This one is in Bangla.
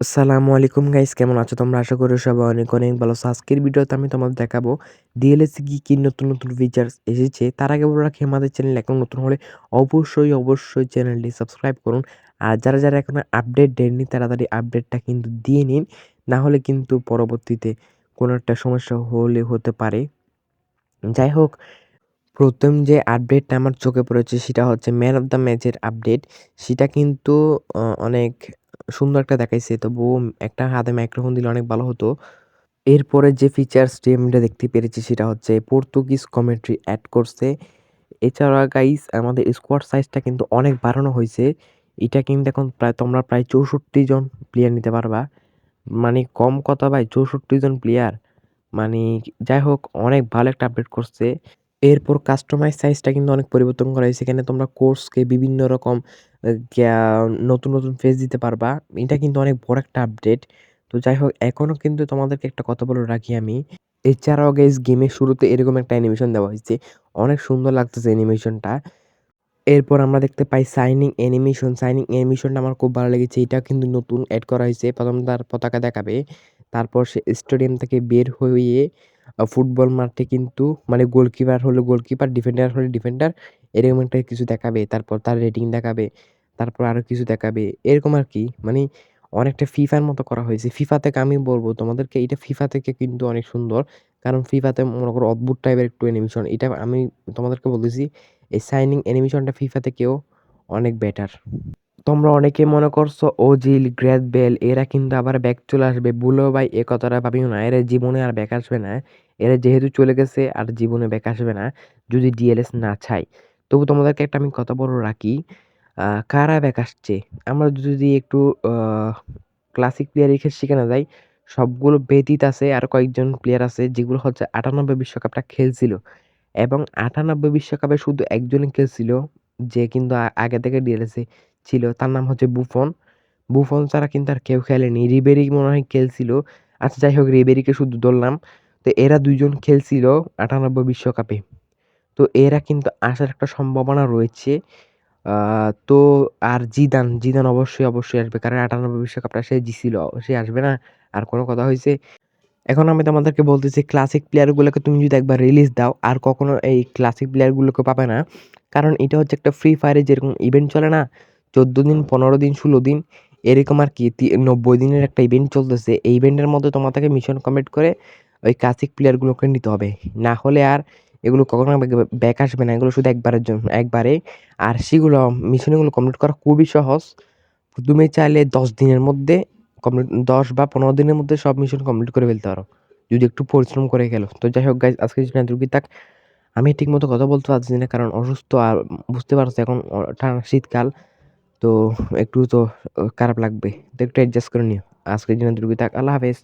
আসসালামু আলাইকুম গাইস, কেমন আছো তোমরা? আশা করি সবাই অনেক অনেক ভালো আজকের ভিডিওতে আমি তোমাদের দেখাবো ডিএলএসি কি কি নতুন নতুন ফিচার্স এসেছে। তার আগে বলে রাখি, আমাদের চ্যানেল এখন নতুন হলে অবশ্যই অবশ্যই চ্যানেলটি সাবস্ক্রাইব করুন। আর যারা যারা এখন আপডেট দেননি, তাড়াতাড়ি আপডেটটা কিন্তু দিয়ে নিন। না হলে কিন্তু পরবর্তীতে কোনো একটা সমস্যা হলে হতে পারে। যাই হোক, প্রথম যে আপডেটটা আমার চোখে পড়েছে, সেটা হচ্ছে ম্যান অফ দ্য ম্যাচের আপডেট সেটা কিন্তু অনেক সুন্দর একটা দেখাইছে। তবুও একটা হাতে মাইক্রোফোন দিলে অনেক ভালো হতো। এরপরে যে ফিচার্সটি আমরা দেখতে পেরেছি সেটা হচ্ছে পর্তুগিজ কমেন্ট্রি অ্যাড করছে। এছাড়া গাইস আমাদের স্কোয়াড সাইজটা কিন্তু অনেক বাড়ানো হয়েছে। এটা কিন্তু এখন প্রায়, তোমরা প্রায় চৌষট্টি জন প্লেয়ার নিতে পারবা। মানে কম কথা ভাই, চৌষট্টি জন প্লেয়ার মানে যাই হোক, অনেক ভালো একটা আপডেট করছে। এরপর কাস্টমাইজ সাইজটা কিন্তু অনেক পরিবর্তন করা হয়েছে। এখানে তোমরা কোর্সকে বিভিন্ন রকম নতুন নতুন ফেস দিতে পারবা। এটা কিন্তু অনেক বড় একটা আপডেট তো যাই হোক এখনও কিন্তু তোমাদেরকে একটা কথা বলে রাখি আমি। এছাড়াও গেস গেমের শুরুতে এরকম একটা অ্যানিমেশন দেওয়া হয়েছে। অনেক সুন্দর লাগতেছে অ্যানিমেশনটা এরপর আমরা দেখতে পাই সাইনিং অ্যানিমেশন সাইনিং অ্যানিমেশনটা আমার খুব ভালো লেগেছে। এটা কিন্তু নতুন অ্যাড করা হয়েছে। প্রথম তার পতাকা দেখাবে। তারপর সে স্টেডিয়াম থেকে বের হয়ে ফুটবল মাঠে কিন্তু মানে গোলকিপার হলো গোলকিপার ডিফেন্ডার হলে ডিফেন্ডার এরকম একটা কিছু দেখাবে। তারপর তার রেটিং দেখাবে। তারপর আরও কিছু দেখাবে। এরকম আর কি মানে অনেকটা ফিফার মতো করা হয়েছে। ফিফা থেকে আমি বলব তোমাদেরকে, এটা ফিফা থেকে কিন্তু অনেক সুন্দর। কারণ ফিফাতে মনে করো অদ্ভুত টাইপের একটু অ্যানিমেশন এটা আমি তোমাদেরকে বলতেছি এই সাইনিং অ্যানিমেশনটা ফিফা থেকেও অনেক বেটার তোমরা অনেকে মনে করছ ওজিল গ্রেথ বেল, এরা কিন্তু আবার ব্যাক চলে আসবে। বুলো ভাই, এ কথাটা ভাবিও না। এরা জীবনে আর ব্যাক আসবে না। এরা যেহেতু চলে গেছে, আর জীবনে ব্যাক আসবে না, যদি ডিএলএস না চাই তবু তোমাদেরকে একটা আমি কথা বড় রাখি কারা ব্যাক আসছে। আমরা যদি একটু ক্লাসিক প্লেয়ার রেখে শিখে না যাই, সবগুলো ব্যতীত আছে আর কয়েকজন প্লেয়ার আছে যেগুলো হচ্ছে আটানব্বই বিশ্বকাপটা খেলছিল। এবং আটানব্বই বিশ্বকাপে শুধু একজনই খেলছিল, যে কিন্তু আগে থেকে ডিএলএসে ছিল, তার নাম হচ্ছে বুফন। বুফন ছাড়া কিন্তু আর কেউ খেলেনি। রিবেরি মনে হয় খেলছিল। আচ্ছা যাই হোক, রিবেরিকে শুধু ধরলাম। তো এরা দুইজন খেলছিল আটানব্বই বিশ্বকাপে। তো এরা কিন্তু আসার একটা সম্ভাবনা রয়েছে। তো আর জিদান জিদান অবশ্যই অবশ্যই আসবে। কারণ আটানব্বই বিশ্বকাপটা সে জিছিল, সে আসবে না, আর কোনো কথা হয়েছে। এখন আমি তোমাদেরকে বলতেছি ক্লাসিক প্লেয়ারগুলোকে তুমি যদি একবার রিলিজ দাও, আর কখনো এই ক্লাসিক প্লেয়ারগুলোকে পাবে না, কারণ এটা হচ্ছে একটা ফ্রি ফায়ারে যেরকম ইভেন্ট চলে না, চোদ্দ দিন, পনেরো দিন, ষোলো দিন, এরকম আর কি নব্বই দিনের একটা ইভেন্ট চলতেছে। এই ইভেন্টের মধ্যে তোমাদেরকে মিশন কমপ্লিট করে ওই ক্লাসিক প্লেয়ারগুলোকে নিতে হবে। না হলে আর এগুলো কখনো ব্যাক আসবে না। এগুলো শুধু একবারের জন্য, একবারে। আর সেগুলো, মিশনগুলো কমপ্লিট করা খুবই সহজ। তুমি চাইলে দশ দিনের মধ্যে কমপ্লিট দশ বা পনেরো দিনের মধ্যে সব মিশন কমপ্লিট করে ফেলতে পারো। যদি একটু পরিশ্রম করে গেলো। তো যাই হোক গাইজ আজকে এতটুকুই থাক। আমি ঠিকমতো কথা বলতে পারছি না, কারণ অসুস্থ আর বুঝতে পারছ এখন ঠান্ডা শীতকাল। তো একটু তো, খারাপ লাগবে। তো একটু অ্যাডজাস্ট করে নিও। আজকের জন্য এতটুকুই থাক। আল্লাহ হাফেজ।